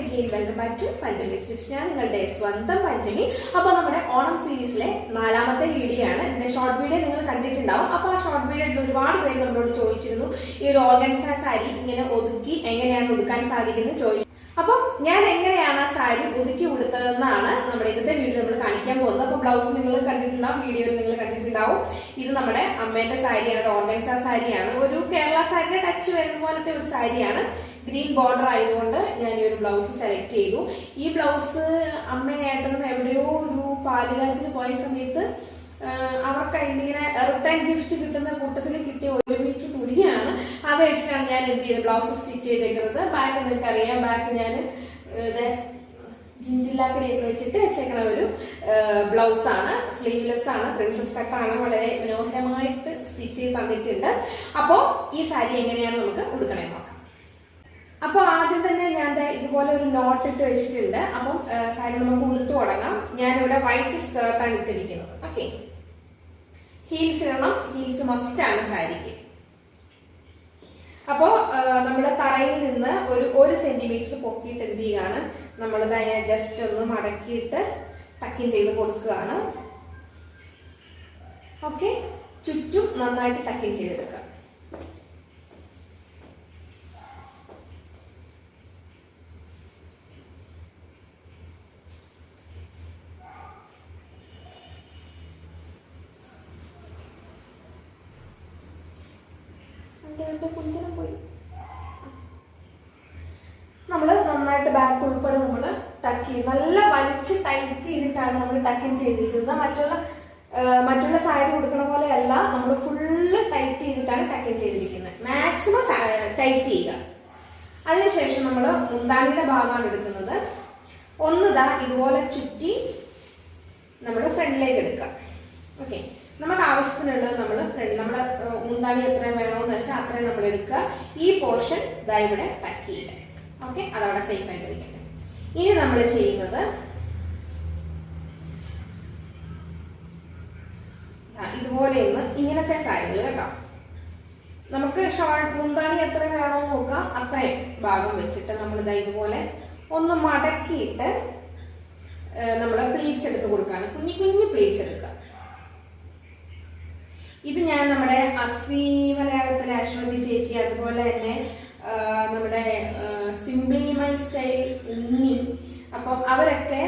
Again welcome back to Panchami stitch ഞാൻ നിങ്ങളുടെ സ്വന്തം പഞ്ചമി. അപ്പോൾ നമ്മുടെ ഓണം സീരീസിലെ നാലാമത്തെ വീഡിയോ ആണ് എന്റെ ഷോർട്ട് വീഡിയോ നിങ്ങൾ കണ്ടിട്ടുണ്ടാവും. അപ്പോൾ ആ ഷോർട്ട് വീഡിയോയിൽ ഒരുപാട് പേര് നമ്മളോട് ചോദിച്ചിരുന്നു ഈ ഒരു ഓർഗൻസ സാരി ഇങ്ങനെ ഒതുക്കി എങ്ങനെയാണ് ഉടുക്കാൻ സാധിക്കുന്നത്? ചോദിച്ചു. ഞാൻ എങ്ങനെയാണ് ആ സാരി ഒതുക്കി ഉടുത്തതെന്നാണ് നമ്മുടെ ഇന്നത്തെ വീഡിയോ നമ്മൾ കാണിക്കാൻ പോകുന്നത്. അപ്പോൾ ബ്ലൗസ് നിങ്ങൾ കണ്ടിട്ടുണ്ടാവും വീഡിയോയിൽ നിങ്ങൾ കണ്ടിട്ടുണ്ടാവും. ഇത് നമ്മുടെ അമ്മേന്റെ സാരിയാണ് ഓർഗൻസ സാരിയാണ്. ഒരു കേരള സാരിയുടെ ടച്ച് വരുന്ന പോലത്തെ ഒരു സാരിയാണ്. ഗ്രീൻ ബോർഡർ ആയതുകൊണ്ട് ഞാൻ ഈ ഒരു ബ്ലൗസ് സെലക്ട് ചെയ്തു. ഈ ബ്ലൗസ് അമ്മയായിട്ടും എവിടെയോ ഒരു പാലുകാച്ചിന് പോയ സമയത്ത് അവർക്ക് ഇങ്ങനെ റിട്ടേൺ ഗിഫ്റ്റ് കിട്ടുന്ന കൂട്ടത്തിൽ കിട്ടിയ ഒരു മീറ്റർ തുണിയാണ്. അത് വെച്ചിട്ടാണ് ഞാൻ എന്ത് ചെയ്തത്? ബ്ലൗസ് സ്റ്റിച്ച് ചെയ്തേക്കുന്നത്. ബാക്ക് നിങ്ങൾക്ക് അറിയാം ബാക്ക് ഞാൻ ജിഞ്ചില്ലാക്കടിയൊക്കെ വെച്ചിട്ട് വെച്ചേക്കണ ഒരു ബ്ലൗസ് ആണ് സ്ലീവ്ലെസ് ആണ്. പ്രിൻസസ് കട്ടാണ് വളരെ മനോഹരമായിട്ട് സ്റ്റിച്ച് ചെയ്ത് തന്നിട്ടുണ്ട്. അപ്പോൾ ഈ സാരി എങ്ങനെയാണ് നമുക്ക് കൊടുക്കണേ നോക്കാം. അപ്പോൾ ആദ്യം തന്നെ ഞാൻ ഇതുപോലെ ഒരു നോട്ട് ഇട്ട് വെച്ചിട്ടുണ്ട്. അപ്പം സാരി നമുക്ക് ഉടുത്തു തുടങ്ങാം. ഞാനിവിടെ വൈറ്റ് സ്കേർട്ടാണ് ഇട്ടിരിക്കുന്നത്. ഓക്കെ ഹീൽസ് ഇടണം. ഹീൽസ് മസ്റ്റ് ആണ് സാരിക്ക്. അപ്പോൾ നമ്മൾ തറയിൽ നിന്ന് ഒരു ഒരു സെന്റിമീറ്റർ പൊക്കിയിട്ട് എന്ത് ചെയ്യുകയാണ് നമ്മൾ അതിനെ ജസ്റ്റ് ഒന്ന് മടക്കിയിട്ട് ടക്കിങ് ചെയ്ത് കൊടുക്കുകയാണ്. ഓക്കെ ചുറ്റും നന്നായിട്ട് ടക്കിൻ ചെയ്തെടുക്കുക. എന്റെ കുഞ്ചനം പോയി നമ്മൾ നന്നായിട്ട് ബാക്ക് ഉൾപ്പെടെ നമ്മൾ ടക്ക് ചെയ്യും നല്ല വലിച്ച് ടൈറ്റ് ചെയ്തിട്ടാണ് നമ്മൾ ടക്കിൻ ചെയ്തിരിക്കുന്നത്. മറ്റുള്ള മറ്റുള്ള സാരി കൊടുക്കണ പോലെ അല്ല നമ്മൾ ഫുള്ള് ടൈറ്റ് ചെയ്തിട്ടാണ് ടക്കിൻ ചെയ്തിരിക്കുന്നത്. മാക്സിമം ടൈറ്റ് ചെയ്യുക. അതിനുശേഷം നമ്മൾ മുന്താണിയുടെ ഭാഗമാണ് എടുക്കുന്നത്. ഒന്ന് ദാ ഇതുപോലെ ചുറ്റി നമ്മൾ ഫ്രണ്ടിലേക്ക് എടുക്കുക. ഓക്കെ നമുക്ക് ആവശ്യത്തിനുള്ളത് നമ്മൾ ഫ്രണ്ട് നമ്മുടെ മുന്താണി എത്രയും വേണമെന്ന് വെച്ചാൽ അത്രയും നമ്മൾ എടുക്കുക. ഈ പോർഷൻ ദാ ഇവിടെ ടക്ക് ചെയ്യുക. ഓക്കെ? അതവിടെ സേഫ് ആയിട്ട് ഇരിക്കട്ടെ. ഇനി നമ്മൾ ചെയ്യുന്നത് ഇതുപോലെ ഒന്ന് ഇങ്ങനത്തെ സാരികൾ കേട്ടോ. നമുക്ക് ഷാൾ മുന്താണി എത്ര വേണോ നോക്കാം. അത്രയും ഭാഗം വെച്ചിട്ട് നമ്മൾ ഇതാ ഇതുപോലെ ഒന്ന് മടക്കിയിട്ട് നമ്മൾ പ്ലീറ്റ്സ് എടുത്ത് കൊടുക്കുകയാണ് കുഞ്ഞു കുഞ്ഞു പ്ലീറ്റ്സ് എടുക്കുക. ഇത് ഞാൻ നമ്മുടെ അശ്വി മലയാളത്തിലെ അശ്വതി ചേച്ചി അതുപോലെ തന്നെ നമ്മുടെ സിംപ്ലി മൈ സ്റ്റൈൽ ഉണ്ണി. അപ്പം അവരൊക്കെ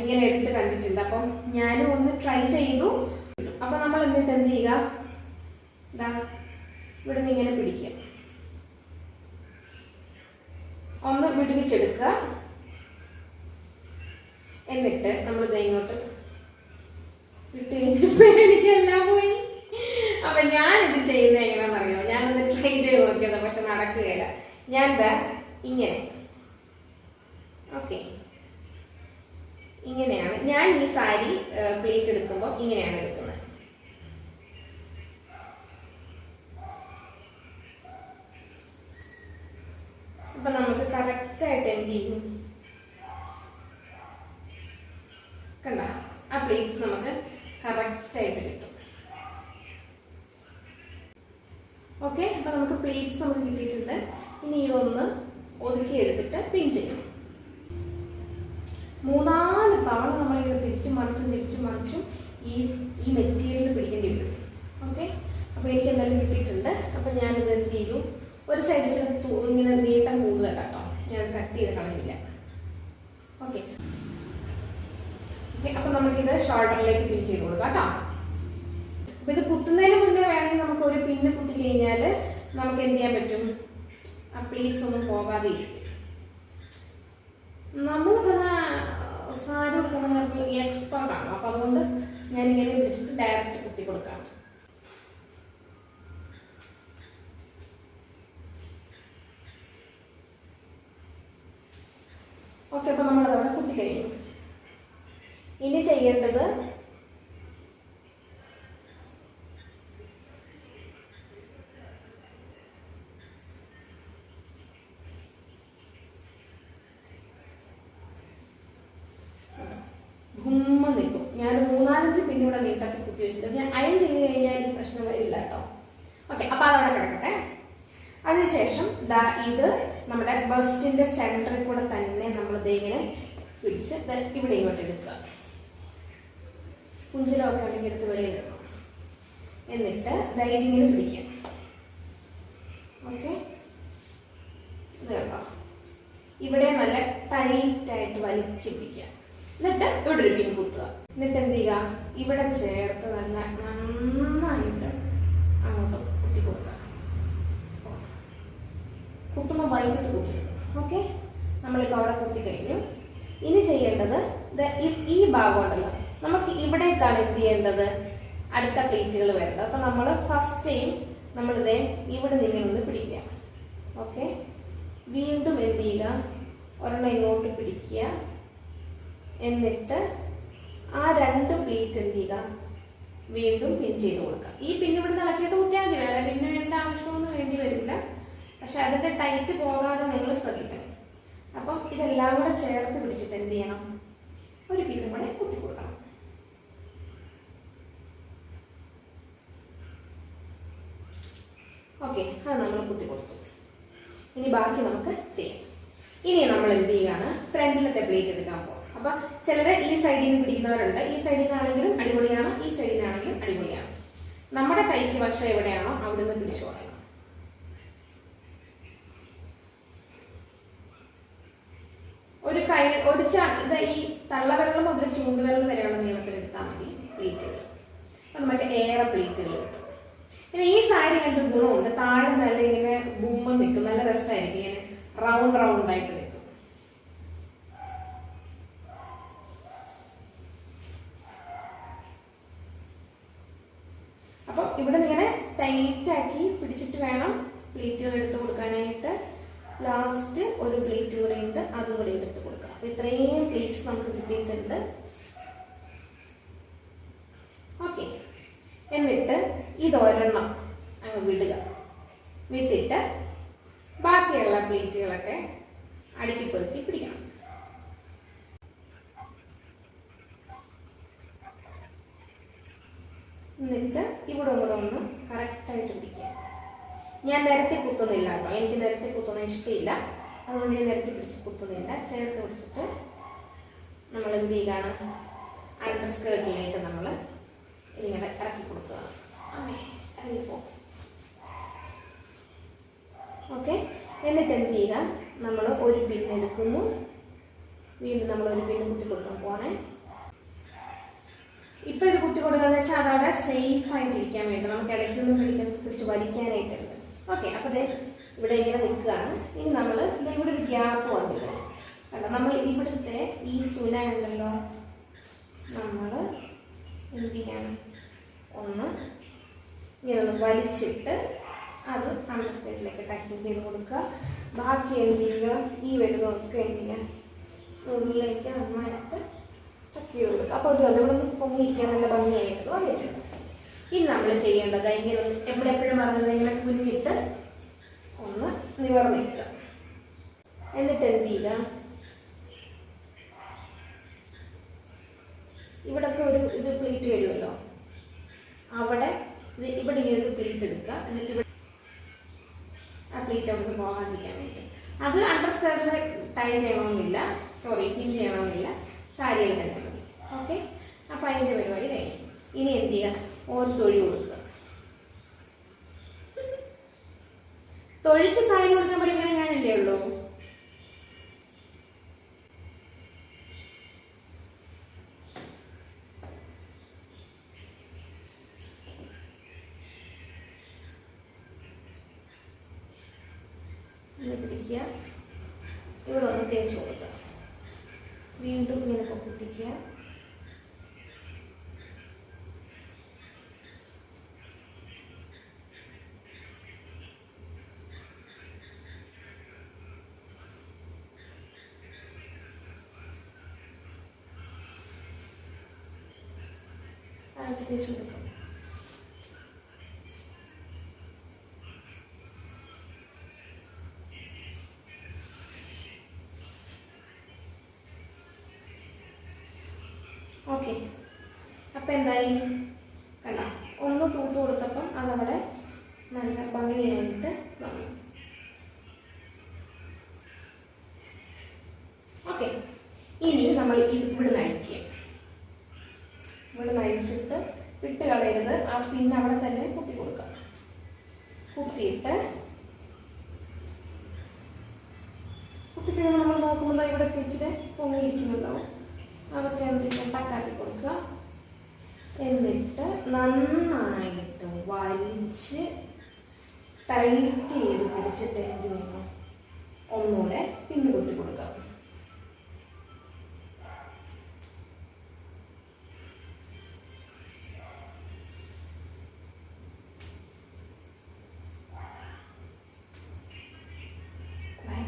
ഇങ്ങനെ എടുത്ത് കണ്ടിട്ടുണ്ട്. അപ്പം ഞാനും ഒന്ന് ട്രൈ ചെയ്തു. അപ്പൊ നമ്മൾ എന്നിട്ട് എന്ത് ചെയ്യുക? ഇതാ ഇവിടുന്ന് ഇങ്ങനെ പിടിക്കുക. ഒന്ന് വിടുവിച്ചെടുക്കുക എന്നിട്ട് നമ്മൾ ദേ ഇങ്ങോട്ട് വിട്ട് കഴിഞ്ഞപ്പോ എനിക്കെല്ലാം പോയി. അപ്പൊ ഞാൻ ഇത് ചെയ്യുന്നത് എങ്ങനെയാണെന്നറിയോ? ഞാനത് ട്രൈ ചെയ്ത് നോക്കിയത് പക്ഷെ നടക്കുകയില്ല. ഞാൻ ദാ ഇങ്ങനെ. ഓക്കെ ഇങ്ങനെയാണ്. ഞാൻ ഈ സാരി പ്ലേറ്റ് എടുക്കുമ്പോൾ ഇങ്ങനെയാണ് എടുക്കുന്നത് അപ്പൊ നമുക്ക് കറക്റ്റ് ആയിട്ട് എന്ത് ചെയ്യും കണ്ട ആ പ്ലേറ്റ്സ് നമുക്ക് കറക്റ്റ് ആയിട്ട് കിട്ടും അപ്പൊ നമുക്ക് പ്ലേറ്റ്സ് നമുക്ക് കിട്ടിയിട്ടുണ്ട്. ഇനി ഇതൊന്ന് ഒതുക്കി എടുത്തിട്ട് പിൻ ചെയ്യണം മൂന്നാൽ തവണ നമ്മളിങ്ങനെ തിരിച്ചും മറിച്ചും തിരിച്ചും മറിച്ചും ഈ ഈ മെറ്റീരിയൽ പിടിക്കേണ്ടി വരും. ഓക്കെ അപ്പോൾ എനിക്ക് എന്തായാലും കിട്ടിയിട്ടുണ്ട്. അപ്പോൾ ഞാനിത് എന്ത് ചെയ്തു? ഒരു സൈഡിൽ ഇങ്ങനെ നീട്ടം കൂടുതൽ കേട്ടോ. ഞാൻ കട്ട് ചെയ്ത് കളഞ്ഞില്ല. ഓക്കെ ഓക്കെ അപ്പം നമുക്കിത് ഷോൾഡറിലേക്ക് പിൻ ചെയ്ത് കൊടുക്കാം കേട്ടോ. അപ്പം ഇത് കുത്തുന്നതിന് മുന്നേ വേണമെങ്കിൽ നമുക്ക് ഒരു പിന്ന് കുത്തി കഴിഞ്ഞാൽ നമുക്ക് എന്ത് ചെയ്യാൻ പറ്റും? ആ പ്ലീറ്റ്സ് ഒന്നും പോകാതെ നമ്മൾ പറഞ്ഞ സാരി കൊടുക്കുന്ന എക്സ്പെർട്ട് ആണ്. അപ്പൊ അതുകൊണ്ട് ഞാൻ ഇങ്ങനെ പിടിച്ചിട്ട് ഡയറക്റ്റ് കുത്തി കൊടുക്കാം ഓക്കെ അപ്പൊ നമ്മൾ അതവിടെ കുത്തി കഴിഞ്ഞു. ഇനി ചെയ്യേണ്ടത് ഗുമ്മ നിൽക്കും ഞാൻ മൂന്നാലഞ്ച് പിന്നൂടെ നീട്ടൊക്കെ കുത്തി വെച്ചിട്ടുണ്ട് ഞാൻ അയൺ ചെയ്ത് കഴിഞ്ഞാൽ ഈ പ്രശ്നം വരില്ല കേട്ടോ ഓക്കെ അപ്പൊ കിടക്കട്ടെ അതിനുശേഷം ദാ ഇത് നമ്മുടെ ബസ്റ്റിന്റെ സെന്ററിൽ കൂടെ തന്നെ നമ്മൾ ഇങ്ങനെ പിടിച്ച് ഇവിടെ ഇങ്ങോട്ട് എടുക്കുക. കുഞ്ചിലൊക്കെ ഉണ്ടെങ്കിൽ എടുത്ത് വെളിയിൽ ഇടണം എന്നിട്ട് ധൈര്യം പിടിക്കുക. ഓക്കെ? ഇത് കണ്ടോ? ഇവിടെ നല്ല ടൈറ്റ് ആയിട്ട് വലിച്ച് പിടിക്കുക എന്നിട്ട് ഇവിടെ ഒരു പിൻ കുത്തുക. എന്നിട്ട് എന്ത് ചെയ്യുക? ഇവിടെ ചേർത്ത് നല്ല നന്നായിട്ട് അങ്ങോട്ട് കുത്തി കൊടുക്കുക കുത്തുമ്പോൾ വൈകിട്ട് കുത്തരുത് ഓക്കെ നമ്മളിപ്പോൾ അവിടെ കുത്തി കഴിഞ്ഞു ഇനി ചെയ്യേണ്ടത് ഈ- ഭാഗം ഉണ്ടല്ലോ. നമുക്ക് ഇവിടേക്കാണ് എന്ത് ചെയ്യേണ്ടത്? അടുത്ത പ്ലേറ്റുകൾ വരുന്നത് അപ്പൊ നമ്മൾ ഫസ്റ്റ് ടൈം നമ്മളിതേ ഇവിടെ നിന്ന് ഒന്ന് പിടിക്കുക. ഓക്കെ വീണ്ടും എന്ത് ചെയ്യുക? ഒരെണ്ണം ഇങ്ങോട്ട് പിടിക്കുക. എന്നിട്ട് ആ രണ്ട് പ്ലേറ്റ് എന്ത് ചെയ്യുക? വീണ്ടും പിൻ ചെയ്ത് കൊടുക്കാം. ഈ പിൻ ഇവിടെ ഇളക്കിയിട്ട് കുത്തിയാൽ മതി. വേറെ പിന്നെ വേണ്ട ആവശ്യമൊന്നും വേണ്ടി വരില്ല. പക്ഷെ അതിന്റെ ടൈറ്റ് പോകാതെ നിങ്ങൾ ശ്രദ്ധിക്കണം. അപ്പം ഇതെല്ലാം കൂടെ ചേർത്ത് പിടിച്ചിട്ട് എന്ത് ചെയ്യണം? ഒരു പിന്നും കൂടെ കുത്തി കൊടുക്കണം. ഓക്കെ അത് നമ്മൾ കുത്തി കൊടുത്തു. ഇനി ബാക്കി നമുക്ക് ചെയ്യാം. ഇനി നമ്മൾ എന്ത് ചെയ്യാണ്? ഫ്രണ്ടിലത്തെ പ്ലേറ്റ് എടുക്കാൻ പോകും അപ്പൊ ചിലര് ഈ സൈഡിൽ നിന്ന് പിടിക്കുന്നവരുണ്ട്. ഈ സൈഡിൽ നിന്നാണെങ്കിലും അടിപൊളിയാണ് ഈ സൈഡിൽ നിന്നാണെങ്കിലും അടിപൊളിയാണ്. നമ്മുടെ കൈക്ക് വശം എവിടെയാണോ അവിടെ നിന്ന് പിടിച്ചു പറയണം ഒരു കൈ ഒരു ഇത് ഈ തള്ളവിരൽ മുതൽ ചൂണ്ടുവിരൽ വരെയുള്ള നീളത്തിൽ എടുത്താൽ മതി പ്ലേറ്റുകൾ. അപ്പൊ നമുക്ക് ഏറെ പ്ലേറ്റുകൾ കിട്ടും. പിന്നെ ഈ സാരി കണ്ട ഗുണമുണ്ട്. താഴെ നല്ല ഇങ്ങനെ ബൂമം നിൽക്കും. നല്ല രസമായിരിക്കും ഇങ്ങനെ റൗണ്ട് റൗണ്ട് ആയിട്ട് നിൽക്കും അപ്പൊ ഇവിടെ ഇങ്ങനെ ടൈറ്റ് ആക്കി പിടിച്ചിട്ട് വേണം പ്ലേറ്റുകൾ എടുത്ത് കൊടുക്കാനായിട്ട് ലാസ്റ്റ് ഒരു പ്ലേറ്റ് കൂടെ ഉണ്ട് അതും കൂടെ എടുത്ത് കൊടുക്കാം. അപ്പൊ ഇത്രയും പ്ലേറ്റ്സ് നമുക്ക് കിട്ടിയിട്ടുണ്ട്. ഓക്കെ എന്നിട്ട് ഇതൊരെണ്ണം അങ്ങ് വിടുക. വിട്ടിട്ട് ബാക്കിയുള്ള പ്ലേറ്റുകളൊക്കെ അടുക്കി പെറുക്കി പിടിക്കണം. എന്നിട്ട് ഇവിടെ ഒന്ന് കറക്റ്റായിട്ട് പിടിക്കുക ഞാൻ നിരത്തി കുത്തുന്നില്ല കേട്ടോ എനിക്ക് നിരത്തി കുത്തുന്ന ഇഷ്ടമില്ല. അതുകൊണ്ട് ഞാൻ നിരത്തി പിടിച്ച് കുത്തുന്നില്ല. ചേർത്ത് പിടിച്ചിട്ട് നമ്മൾ എന്ത് ചെയ്യുകയാണ്? അണ്ടർ സ്കേർട്ടിലേക്ക് നമ്മൾ ഇങ്ങനെ ഇറക്കി കൊടുക്കുകയാണ്. ഓക്കെ എന്നിട്ട് എന്ത് ചെയ്യുക? നമ്മൾ ഒരു പിൻ എടുക്കുന്നു. വീണ്ടും നമ്മൾ ഒരു പിൻ കുത്തി കൊടുക്കാൻ പോണേ ഇപ്പൊ ഇത് കുത്തി കൊടുക്കാന്ന് വെച്ചാൽ അതവിടെ സേഫ് ആയിട്ടിരിക്കാൻ വേണ്ടി നമുക്ക് ഇടയ്ക്കൊന്നും പിടിക്കാൻ പിടിച്ച് വലിക്കാനായിട്ടുണ്ട് ഓക്കെ അപ്പൊ ദേ ഇവിടെ ഇങ്ങനെ നിൽക്കുകയാണ്. ഇനി നമ്മൾ ഇവിടെ ഒരു ഗ്യാപ്പ് വന്നിട്ടുണ്ട് കണ്ടോ? നമ്മൾ ഇവിടുത്തെ ഈ സുന ഉണ്ടല്ലോ. നമ്മൾ എന്ത് ചെയ്യണം? ഒന്ന് ഇങ്ങനെ ഒന്ന് വലിച്ചിട്ട് അത് അണ്ടർ സൈഡിലേക്ക് ടക്കിങ് ചെയ്ത് കൊടുക്കുക. ബാക്കി എന്ത് ചെയ്യുക? ഈ വരുന്നതൊക്കെ എന്ത് ചെയ്യുക? ഉള്ളിലേക്ക് നന്നായിട്ട് ടക്ക് ചെയ്ത് കൊടുക്കുക. അപ്പോൾ അതുകൊണ്ട് ഇവിടെ ഒന്ന് പൊങ്ങിയിരിക്കാൻ നല്ല ഭംഗിയായിട്ട് വന്നിട്ടുണ്ട് ഇനി നമ്മൾ ചെയ്യേണ്ടത് ഇങ്ങനെ എവിടെ എപ്പോഴും പറഞ്ഞത് ഇങ്ങനെ കുഞ്ഞിട്ട് ഒന്ന് നിവർന്നിക്കുക എന്നിട്ട് എന്ത് ചെയ്യുക? ഇവിടൊക്കെ ഒരു ഇത് പ്ലീറ്റ് വരുമല്ലോ. അവിടെ ഇവിടെ ഈ ഒരു പ്ലീറ്റ് എടുക്കുക. എന്നിട്ട് ഇവിടെ ആ പ്ലീറ്റ് നമുക്ക് പോകാതിരിക്കാൻ വേണ്ടി. അത് അണ്ടർ സ്കേർട്ടിൽ ടൈ ചെയ്യണമെന്നില്ല. സോറി പിൻ ചെയ്യണമെന്നില്ല. സാരിയിൽ തന്നെ മതി. ഓക്കെ അപ്പം അതിന്റെ പരിപാടി കഴിഞ്ഞു. ഇനി എന്ത് ചെയ്യുക? ഒരു തൊഴി കൊടുക്കുക. തൊഴിച്ച് സാരി കൊടുക്കാൻ പഠിക്കണേ ഞാനല്ലേ ഉള്ളൂ? പിടിക്കുക. ഇവിടെ ഒന്ന് തേച്ച് കൊടുക്കുക. വീണ്ടും ഇങ്ങനെ പൊക്കിപ്പിടിക്കുക തേച്ച് കൊടുക്കുക ഓക്കെ. അപ്പം എന്തായി കണ്ട ഒന്ന് തൂത്ത് കൊടുത്തപ്പം അതവിടെ നല്ല ഭംഗിയായിട്ട് വന്നു. ഓക്കെ. ഇനി നമ്മൾ ഇത് ഇവിടുന്ന് അഴിക്കുക. ഇവിടുന്ന് നയിച്ചിട്ട് വിട്ട് കളയരുത്. ആ പിന്നെ അവിടെ തന്നെ കുത്തി കൊടുക്കാം കുത്തിയിട്ട് കുത്തിക്കഴിയുമ്പോൾ നമ്മൾ നോക്കുമ്പോൾ ഇവിടെ വെച്ചിട്ട് പൊങ്ങിയിരിക്കുന്നുണ്ടാവും. അതൊക്കെ എന്തിട്ട് ഉണ്ടാക്കി കൊടുക്കുക. എന്നിട്ട് നന്നായിട്ട് വലിച്ച് ടൈറ്റ് ചെയ്ത് പിടിച്ചിട്ട് എന്ത് ചെയ്യണം? ഒന്നുകൂടെ പിന്നെ കുത്തി കൊടുക്കുക.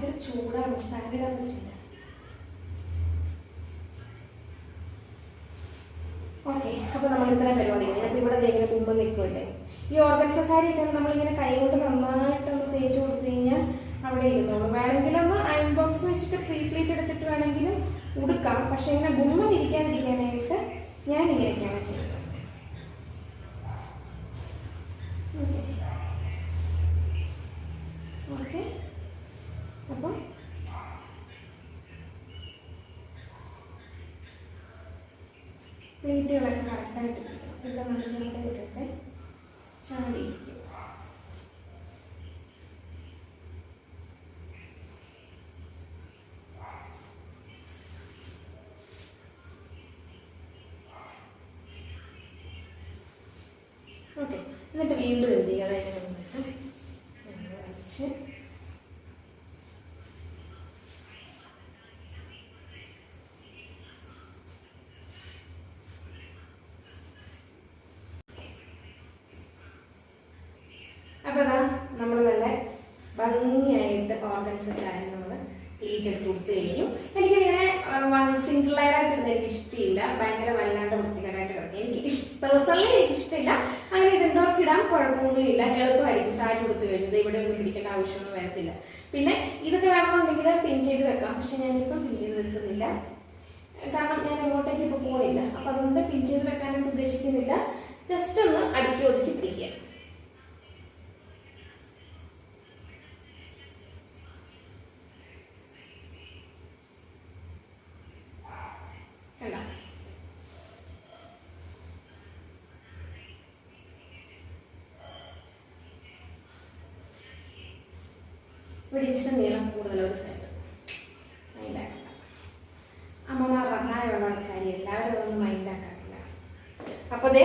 ഭയങ്കര ചൂടാണ്. ഭയങ്കര പറ്റില്ല. ഓക്കെ അപ്പോൾ നമ്മൾ ഇത്ര പരിപാടി ഞാൻ ഇവിടെ തേങ്ങനെ ഇങ്ങനെ കുമ്പം നിൽക്കുമല്ലേ ഈ ഓർഗൻസ ഒക്കെ നമ്മളിങ്ങനെ കൊണ്ട് നന്നായിട്ടൊന്ന് തേച്ച് കൊടുത്തു കഴിഞ്ഞാൽ അവിടെ ഇരുന്നോളൂ വേണമെങ്കിലൊന്ന് അയൺ ബോക്സ് വെച്ചിട്ട് പ്രീ പ്ലീറ്റ് എടുത്തിട്ട് വേണമെങ്കിലും ഉടുക്കാം. പക്ഷെ ഇങ്ങനെ ഗുമ്മതിരിക്കാതിരിക്കാനായിട്ട് ഞാൻ ഇങ്ങനെയൊക്കെയാണ് ചെയ്യുന്നത്. ഓക്കെ അപ്പം പ്ലേറ്റുകളൊക്കെ കറക്റ്റായിട്ട് ഇവിടെ മണ്ണിലൂടെ ഇട്ടിട്ട് ചാടിയിരിക്കും ഓക്കെ എന്നിട്ട് വീണ്ടും എന്ത് അതായത് വന്നിട്ട് ഇങ്ങനെ വലിച്ച് അപ്പൊ ഇതാ നമ്മൾ നല്ല ഭംഗിയായിട്ട് ആയിരുന്നു നമ്മൾ പ്ലീറ്റ് എടുത്ത് കൊടുത്തു കഴിഞ്ഞു. എനിക്കിങ്ങനെ വൺ സിംഗിൾ ലെയർ ആയിട്ട് എനിക്ക് ഇഷ്ടമില്ല ഭയങ്കര വല്ലാണ്ട് വൃത്തികേടായിട്ട് കിടക്കും. എനിക്ക് പേഴ്സണലി എനിക്ക് ഇഷ്ടമില്ല അങ്ങനെ ഇടുന്നവർക്ക് ഇടാൻ കുഴപ്പമൊന്നുമില്ല. എളുപ്പമായിരിക്കും. സാരി കൊടുത്തു കഴിഞ്ഞത് ഇവിടെ ഒന്നും പിടിക്കേണ്ട ആവശ്യമൊന്നും വരത്തില്ല. പിന്നെ ഇതൊക്കെ വേണമെന്നുണ്ടെങ്കിൽ പിൻ ചെയ്ത് വെക്കാം. പക്ഷെ ഞാനിപ്പം പിൻ ചെയ്ത് വെക്കുന്നില്ല. കാരണം ഞാൻ എങ്ങോട്ടേക്ക് ഇപ്പോൾ പോണില്ല. അപ്പം അതുകൊണ്ട് പിൻ ചെയ്ത് വെക്കാനായിട്ട് ഉദ്ദേശിക്കുന്നില്ല. ജസ്റ്റ് ഒന്ന് അടുക്കി ഒതുക്കി പിടിക്കുക കണ്ടോ ഇവിടെ ഇച്ചിരി നീളം കൂടുതലൊരു സൈഡ് മൈൻഡാക്കണ്ട അമ്മമാരുടെ പ്രായമുള്ള സാരി എല്ലാവരും ഒന്നും മൈൻഡാക്കാറില്ല അപ്പോൾ ദേ